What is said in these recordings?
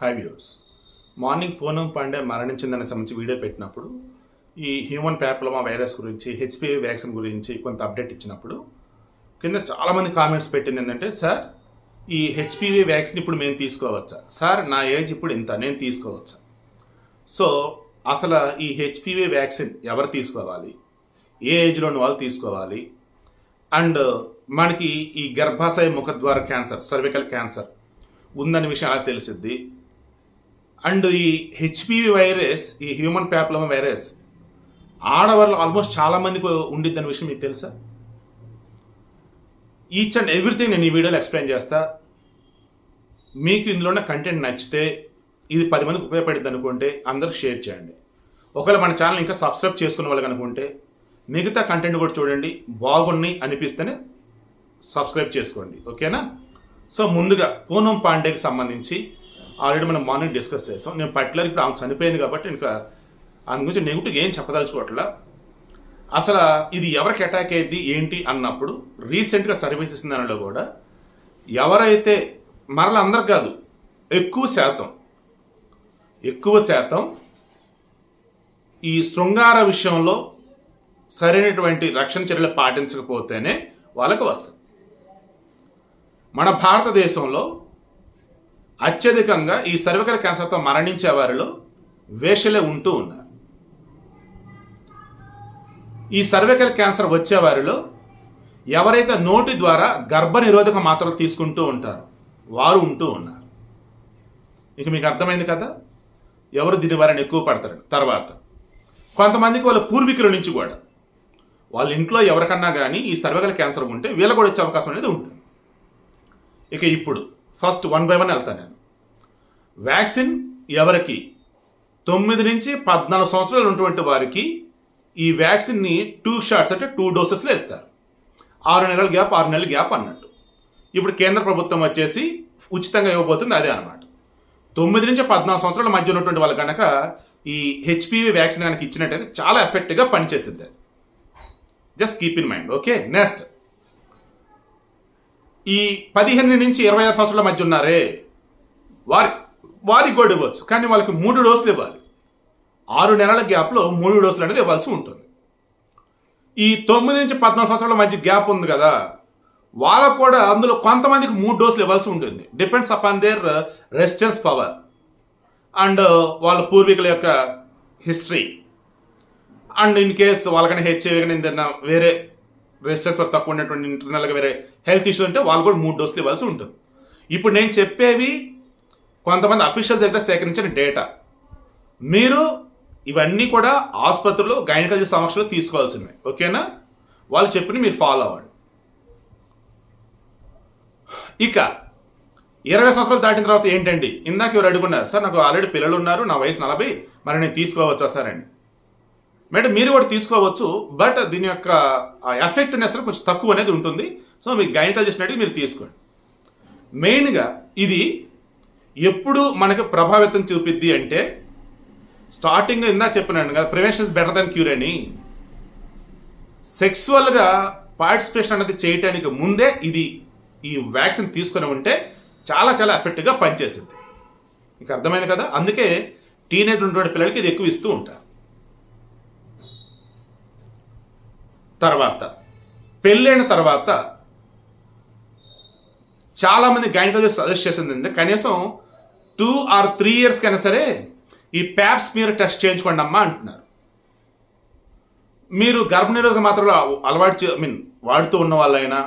Hi views morning Poonam Pandey మరణించిందనే సంబంధించి video పెట్టినప్పుడు ఈ హ్యూమన్ ప్యాప్లమా వైరస్ గురించి హెచ్పివి వ్యాక్సిన్ గురించి కొంత అప్డేట్ ఇచ్చినప్పుడు కింద చాలామంది కామెంట్స్ పెట్టింది ఏంటంటే సార్ ఈ హెచ్పివి వ్యాక్సిన్ ఇప్పుడు మేము తీసుకోవచ్చా? సార్ నా ఏజ్ ఇప్పుడు ఇంత నేను తీసుకోవచ్చా? సో అసలు ఈ హెచ్పివి వ్యాక్సిన్ ఎవరు తీసుకోవాలి? ఏ ఏజ్లోని వాళ్ళు తీసుకోవాలి? అండ్ మనకి ఈ గర్భాశయ ముఖద్వార క్యాన్సర్ సర్వికల్ క్యాన్సర్ ఉందనే విషయం అలా తెలిసిద్ది? అండ్ ఈ హెచ్పివి వైరస్ ఈ హ్యూమన్ ప్యాప్లమ వైరస్ ఆడవాళ్ళు ఆల్మోస్ట్ చాలామందికి ఉండిద్ది అనే విషయం మీకు తెలుసా? ఈచ్ అండ్ ఎవ్రీథింగ్ నేను ఈ వీడియోలో ఎక్స్ప్లెయిన్ చేస్తా. మీకు ఇందులో ఉన్న కంటెంట్ నచ్చితే ఇది పది మందికి ఉపయోగపడుతుంది అనుకుంటే అందరికి షేర్ చేయండి. ఒకవేళ మన ఛానల్ ఇంకా సబ్స్క్రైబ్ చేసుకున్న వాళ్ళకి అనుకుంటే మిగతా కంటెంట్ కూడా చూడండి బాగున్నాయి అనిపిస్తేనే సబ్స్క్రైబ్ చేసుకోండి. ఓకేనా సో ముందుగా పూనం పాండేకి సంబంధించి ఆల్రెడీ మనం మార్నింగ్ డిస్కస్ చేసాం. నేను పర్టికులర్ ఇప్పుడు ఆమె చనిపోయింది కాబట్టి ఇంకా ఆమె గురించి నెగిటివ్ ఏం చెప్పదలుచుకోవట్లా. అసలు ఇది ఎవరికి అటాక్ అయ్యింది ఏంటి అన్నప్పుడు రీసెంట్గా సర్వే చేసిన దానిలో కూడా ఎవరైతే మరల అందరు కాదు ఎక్కువ శాతం ఎక్కువ శాతం ఈ శృంగార విషయంలో సరైనటువంటి రక్షణ చర్యలు పాటించకపోతేనే వాళ్ళకు వస్తుంది. మన భారతదేశంలో అత్యధికంగా ఈ సర్వికల్ క్యాన్సర్తో మరణించే వారిలో వేషలే ఉంటూ ఉన్నారు. ఈ సర్వికల్ క్యాన్సర్ వచ్చే వారిలో ఎవరైతే నోటి ద్వారా గర్భనిరోధక మాత్రలు తీసుకుంటూ ఉంటారో వారు ఉంటూ ఉన్నారు. ఇక మీకు అర్థమైంది కదా? ఎవరు దీని వారిని ఎక్కువ పడతారు? తర్వాత. కొంతమందికి వాళ్ళ పూర్వీకుల నుంచి కూడా. వాళ్ళ ఇంట్లో ఎవరికన్నా కానీ ఈ సర్వకల క్యాన్సర్ ఉంటే వీళ్ళ కూడా వచ్చే అవకాశం అనేది ఉంటుంది. ఇక ఇప్పుడు ఫస్ట్ వన్ బై వన్ వెళ్తాను నేను. వ్యాక్సిన్ ఎవరికి? తొమ్మిది నుంచి పద్నాలుగు సంవత్సరాలు ఉన్నటువంటి వారికి ఈ వ్యాక్సిన్ని టూ షాట్స్ అంటే టూ డోసెస్లో ఇస్తారు. ఆరు నెలల గ్యాప్ ఆరు నెలల గ్యాప్ అన్నట్టు. ఇప్పుడు కేంద్ర ప్రభుత్వం వచ్చేసి ఉచితంగా ఇవ్వబోతుంది అదే అనమాట తొమ్మిది నుంచి పద్నాలుగు సంవత్సరాల మధ్య ఉన్నటువంటి వాళ్ళు కనుక ఈ హెచ్పివి వ్యాక్సిన్ కనుక ఇచ్చినట్టయితే చాలా ఎఫెక్ట్గా పనిచేసింది అది just keep in mind okay next ఈ పదిహేను నుంచి ఇరవై ఆరు సంవత్సరాల మధ్య ఉన్నారే వారి వారికి కూడా ఇవ్వచ్చు. కానీ వాళ్ళకి మూడు డోసులు ఇవ్వాలి. ఆరు నెలల గ్యాప్లో మూడు డోసులు అనేది ఇవ్వాల్సి ఉంటుంది. ఈ తొమ్మిది నుంచి పద్నాలుగు సంవత్సరాల మధ్య గ్యాప్ ఉంది కదా వాళ్ళకు కూడా అందులో కొంతమందికి మూడు డోసులు ఇవ్వాల్సి ఉంటుంది. Depends upon their resistance power and వాళ్ళ పూర్వీకుల యొక్క హిస్టరీ. అండ్ ఇన్ కేస్ వాళ్ళకైనా హెచ్ఐవి కానీ ఏదైనా వేరే రెసిస్టెన్స్ ఫర్ తక్కువ ఉన్నటువంటి ఇంటర్నల్గా వేరే హెల్త్ ఇష్యూ ఉంటే వాళ్ళు కూడా మూడు డోసులు ఇవ్వాల్సి ఉంటుంది. ఇప్పుడు నేను చెప్పేవి కొంతమంది అఫీషియల్ దగ్గర సేకరించిన డేటా మీరు ఇవన్నీ కూడా ఆసుపత్రులు గైనకాలజీ సమక్షంలో తీసుకోవాల్సినవి. ఓకేనా వాళ్ళు చెప్పిన మీరు ఫాలో అవ్వండి. ఇక ఇరవై సంవత్సరాలు దాటిన తర్వాత ఏంటండి? ఇందాక ఎవరు అడుగున్నారు సార్ నాకు ఆల్రెడీ పిల్లలు ఉన్నారు నా వయసు నలభై మరి నేను తీసుకోవచ్చా సార్? అండి మేడం మీరు కూడా తీసుకోవచ్చు బట్ దీని యొక్క ఎఫెక్ట్నెస్ కొంచెం తక్కువ అనేది ఉంటుంది. సో మీకు గైనకాలజిస్ట్ అడిగి మీరు తీసుకోండి. మెయిన్గా ఇది ఎప్పుడు మనకి ప్రభావితం చూపిద్ది అంటే స్టార్టింగ్ ఇందా చెప్పినాను కదా prevention is better than cure అని. సెక్సువల్గా పార్టిసిపేషన్ అనేది చేయటానికి ముందే ఇది ఈ వ్యాక్సిన్ తీసుకుని ఉంటే చాలా చాలా ఎఫెక్ట్గా పనిచేసింది మీకు అర్థమైంది కదా? అందుకే టీనేజ్ ఉన్నటువంటి పిల్లలకి ఇది ఎక్కువ ఇస్తూ ఉంటారు. తర్వాత పెళ్ళైన తర్వాత చాలామంది గైనకాలజిస్ట్ సజెస్ట్ చేసింది అంటే కనీసం టూ ఆర్ త్రీ ఇయర్స్ కైనా సరే ఈ ప్యాప్స్ మీరు టెస్ట్ చేయించుకోండి అమ్మా అంటున్నారు. మీరు గర్భనిరోధక మాత్రలో అలవాటు ఐ మీన్ వాడుతూ ఉన్న వాళ్ళైనా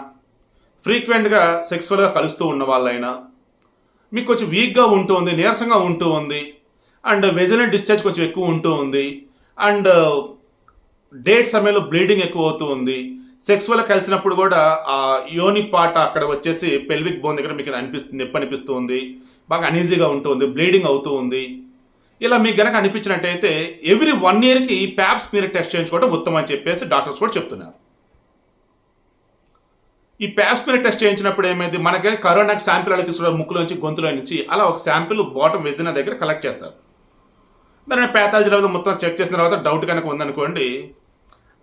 ఫ్రీక్వెంట్గా సెక్స్ఫుల్గా కలుస్తూ ఉన్న వాళ్ళైనా మీకు కొంచెం వీక్గా ఉంటూ ఉంది నీరసంగా ఉంటూ ఉంది అండ్ వెజిలెంట్ డిశ్చార్జ్ కొంచెం ఎక్కువ ఉంటూ ఉంది అండ్ డేట్ సమయంలో బ్లీడింగ్ ఎక్కువ అవుతూ ఉంది సెక్సువల్ కలిసినప్పుడు కూడా ఆ యోని పాట అక్కడ వచ్చేసి పెల్విక్ బోన్ దగ్గర మీకు అనిపిస్తుంది నొప్పి అనిపిస్తూ ఉంది బాగా అనీజీగా ఉంటుంది బ్లీడింగ్ అవుతూ ఉంది ఇలా మీకు గనక అనిపించినట్టయితే ఎవ్రీ వన్ ఇయర్కి ఈ ప్యాప్స్ మీరు టెస్ట్ చేయించుకోవడం ఉత్తమం అని చెప్పేసి డాక్టర్స్ కూడా చెప్తున్నారు. ఈ ప్యాప్స్ మీరు టెస్ట్ చేయించినప్పుడు ఏమైంది? మనకి కరోనాకి శాంపిల్ అలా తీసుకున్న ముక్కులోంచి గొంతులో నుంచి అలా ఒక శాంపిల్ బాటమ్ వెజిన దగ్గర కలెక్ట్ చేస్తారు. దాని ప్యాథాలజీ మొత్తం చెక్ చేసిన తర్వాత డౌట్ కనుక ఉందనుకోండి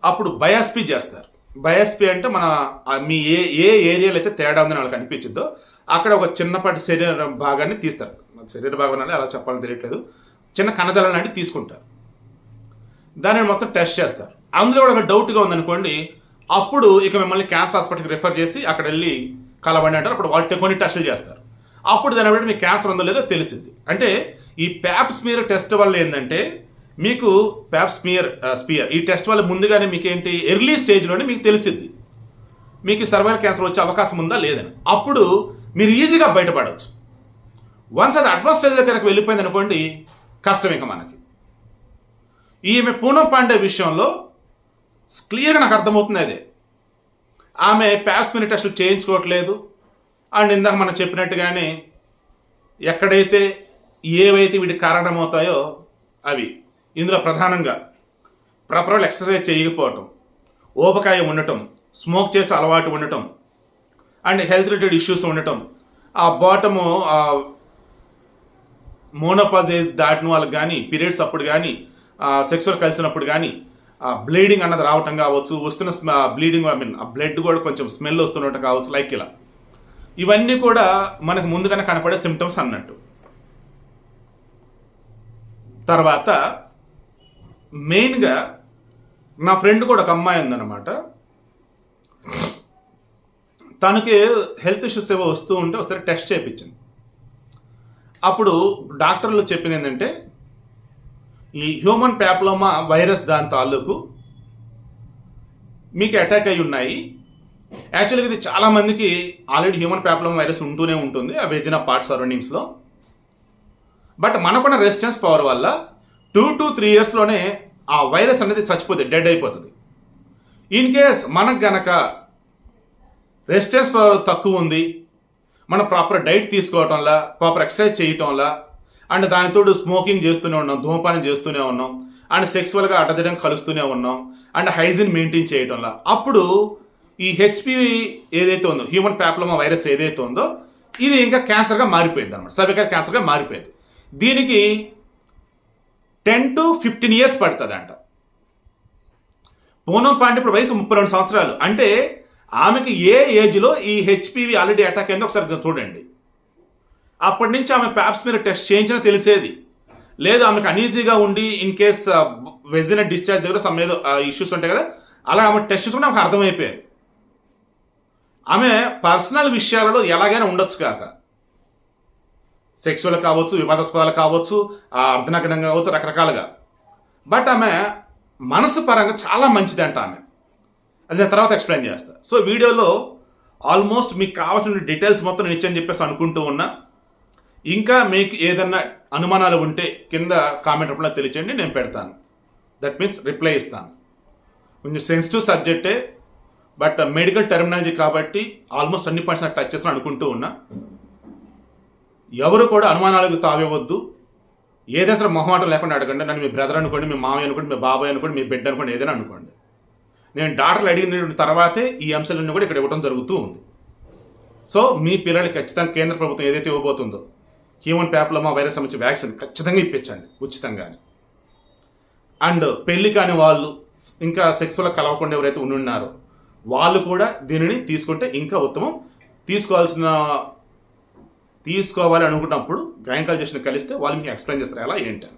అప్పుడు బయాస్పీ చేస్తారు. బయాస్పీ అంటే మన మీ ఏ ఏ ఏరియాలో అయితే తేడా ఉందని వాళ్ళకి అనిపించిందో అక్కడ ఒక చిన్నపాటి శరీర భాగాన్ని తీస్తారు. శరీర భాగం అలా చెప్పాలని తెలియట్లేదు. చిన్న కణజాలం లాంటివి తీసుకుంటారు. దానిని మొత్తం టెస్ట్ చేస్తారు. అందులో కూడా డౌట్గా ఉందనుకోండి అప్పుడు ఇక మిమ్మల్ని క్యాన్సర్ హాస్పిటల్కి రిఫర్ చేసి అక్కడ వెళ్ళి కలవండి అంటారు. అప్పుడు వాళ్ళు కొన్ని టెస్టులు చేస్తారు. అప్పుడు దాన్ని బట్టి మీకు క్యాన్సర్ ఉందో లేదో తెలిసింది. అంటే ఈ ప్యాప్స్ మీరు టెస్ట్ వల్ల ఏంటంటే మీకు ప్యాప్ స్మియర్ స్పియర్ ఈ టెస్ట్ వల్ల ముందుగానే మీకు ఏంటి ఎర్లీ స్టేజ్లోనే మీకు తెలిసిద్ది. మీకు సర్వైవల్ క్యాన్సర్ వచ్చే అవకాశం ఉందా? లేదని. అప్పుడు మీరు ఈజీగా బయటపడవచ్చు వన్స్ అది అడ్వాన్స్ స్టేజ్లో కనుక వెళ్ళిపోయింది అనుకోండి కష్టం ఇక మనకి. ఈమె పూనం పాండే విషయంలో క్లియర్గా నాకు అర్థమవుతుంది అదే. ఆమె ప్యాస్మిని టెస్టులు చేయించుకోవట్లేదు. అండ్ ఇందాక మనం చెప్పినట్టుగానే ఎక్కడైతే ఏవైతే వీటికి కారణమవుతాయో అవి ఇందులో ప్రధానంగా ప్రాపర్ ఎక్సర్సైజ్ చేయకపోవటం ఓపకాయ ఉండటం స్మోక్ చేసే అలవాటు ఉండటం అండ్ హెల్త్ రిలేటెడ్ ఇష్యూస్ ఉండటం. ఆ బాటము మోనోపాజేజ్ దాటిన వాళ్ళకి కానీ పీరియడ్స్ అప్పుడు కానీ సెక్సువల్ కలిసినప్పుడు కానీ బ్లీడింగ్ అన్నది రావటం కావచ్చు వస్తున్న బ్లీడింగ్ ఐ మీన్ ఆ బ్లడ్ కూడా కొంచెం స్మెల్ వస్తున్నట్టు కావచ్చు లైక్ ఇలా. ఇవన్నీ కూడా మనకు ముందుగానే కనపడే సిమ్టమ్స్ అన్నట్టు. తర్వాత మెయిన్గా నా ఫ్రెండ్ కూడా ఒక అమ్మాయి ఉందన్నమాట. తనకి హెల్త్ ఇష్యూస్ ఏవో వస్తూ ఉంటే ఒకసారి టెస్ట్ చేయించింది. అప్పుడు డాక్టర్లు చెప్పింది ఏంటంటే ఈ హ్యూమన్ ప్యాప్లోమా వైరస్ దాని తాలూకు మీకు అటాక్ అయి ఉన్నాయి. యాక్చువల్గా ఇది చాలా మందికి ఆల్రెడీ హ్యూమన్ ప్యాప్లోమా వైరస్ ఉంటూనే ఉంటుంది ఆ వెజిన పార్ట్ సరౌండింగ్స్లో. బట్ మనకున్న రెసిస్టెన్స్ పవర్ వల్ల టూ టు త్రీ ఇయర్స్లోనే ఆ వైరస్ అనేది చచ్చిపోతుంది డెడ్ అయిపోతుంది. ఇన్ కేస్ మనకు గనక రెసిస్టెన్స్ తక్కువ ఉంది మనం ప్రాపర్ డైట్ తీసుకోవటంలా ప్రాపర్ ఎక్సర్సైజ్ చేయటంలా అండ్ దానితోడు స్మోకింగ్ చేస్తూనే ఉన్నాం ధూమపానం చేస్తూనే ఉన్నాం అండ్ సెక్సువల్గా అడ్డదిడం కలుస్తూనే ఉన్నాం అండ్ హైజీన్ మెయింటైన్ చేయటంలా అప్పుడు ఈ హెచ్పివి ఏదైతే ఉందో హ్యూమన్ ప్యాప్లమా వైరస్ ఏదైతే ఉందో ఇది ఇంకా క్యాన్సర్గా మారిపోయింది అనమాట సర్వికల్ క్యాన్సర్గా మారిపోయింది. దీనికి టెన్ టు ఫిఫ్టీన్ ఇయర్స్ పడుతుంది అంట పూనం పాండే ఇప్పుడు వయసు ముప్పై రెండు సంవత్సరాలు. అంటే ఆమెకి ఏ ఏజ్లో ఈ హెచ్పివి ఆల్రెడీ అటాక్ అయిందో ఒకసారి చూడండి. అప్పటి నుంచి ఆమె ప్యాప్స్ మీద టెస్ట్ చేయించినా తెలిసేది. లేదు ఆమెకు అనీజీగా ఉండి ఇన్ కేస్ వెజిన డిశ్చార్జ్ దగ్గర సమ్ ఏదో uh, ఇష్యూస్ ఉంటాయి కదా అలా ఆమె టెస్ట్ చేసుకుంటే ఆమెకు అర్థమైపోయేది. ఆమె పర్సనల్ విషయాలలో ఎలాగైనా ఉండొచ్చు కాక. సెక్సువల్ కావచ్చు వివాదాస్పదాలు కావచ్చు అర్ధనగ్నం కావచ్చు రకరకాలుగా. బట్ ఆమె మనసు పరంగా చాలా మంచిది అంట ఆమె. అది నేను తర్వాత ఎక్స్ప్లెయిన్ చేస్తా. సో వీడియోలో ఆల్మోస్ట్ మీకు కావాల్సిన డీటెయిల్స్ మొత్తం నేను ఇచ్చని చెప్పేసి అనుకుంటూ ఉన్నా. ఇంకా మీకు ఏదన్నా అనుమానాలు ఉంటే కింద కామెంట్ రూపంలో తెలియచండి నేను పెడతాను. దట్ మీన్స్ రిప్లై ఇస్తాను. కొంచెం సెన్సిటివ్ సబ్జెక్టే బట్ మెడికల్ టెర్మినాలజీ కాబట్టి ఆల్మోస్ట్ అన్ని పాయింట్స్ నాకు టచ్ చేస్తాను అనుకుంటూ ఉన్నా. ఎవరు కూడా అనుమానాలకు తావివ్వద్దు. ఏదైనా మొహమాటం లేకుండా అడగండి నన్ను మీ బ్రదర్ అనుకోండి మీ మామయ్య అనుకోండి మీ బాబాయ్ అనుకోండి మీ బిడ్డ అనుకోండి ఏదైనా అనుకోండి. నేను డాక్టర్లు అడిగిన తర్వాతే ఈ అంశాలన్నీ కూడా ఇక్కడ ఇవ్వడం జరుగుతూ ఉంది. సో మీ పిల్లలకి ఖచ్చితంగా కేంద్ర ప్రభుత్వం ఏదైతే ఇవ్వబోతుందో హ్యూమన్ ప్యాప్లోమా వైరస్ సంబంధించి వ్యాక్సిన్ ఖచ్చితంగా ఇప్పించండి ఉచితంగానే. అండ్ పెళ్ళి కాని వాళ్ళు ఇంకా సెక్స్లో కలవకుండా ఎవరైతే ఉన్నారో వాళ్ళు కూడా దీనిని తీసుకుంటే ఇంకా ఉత్తమం. తీసుకోవాల్సిన తీసుకోవాలి అనుకున్నప్పుడు గైనకాలజిస్ట్ని కలిస్తే వాళ్ళు మీకు ఎక్స్ప్లెయిన్ చేస్తారు ఎలా ఏంటి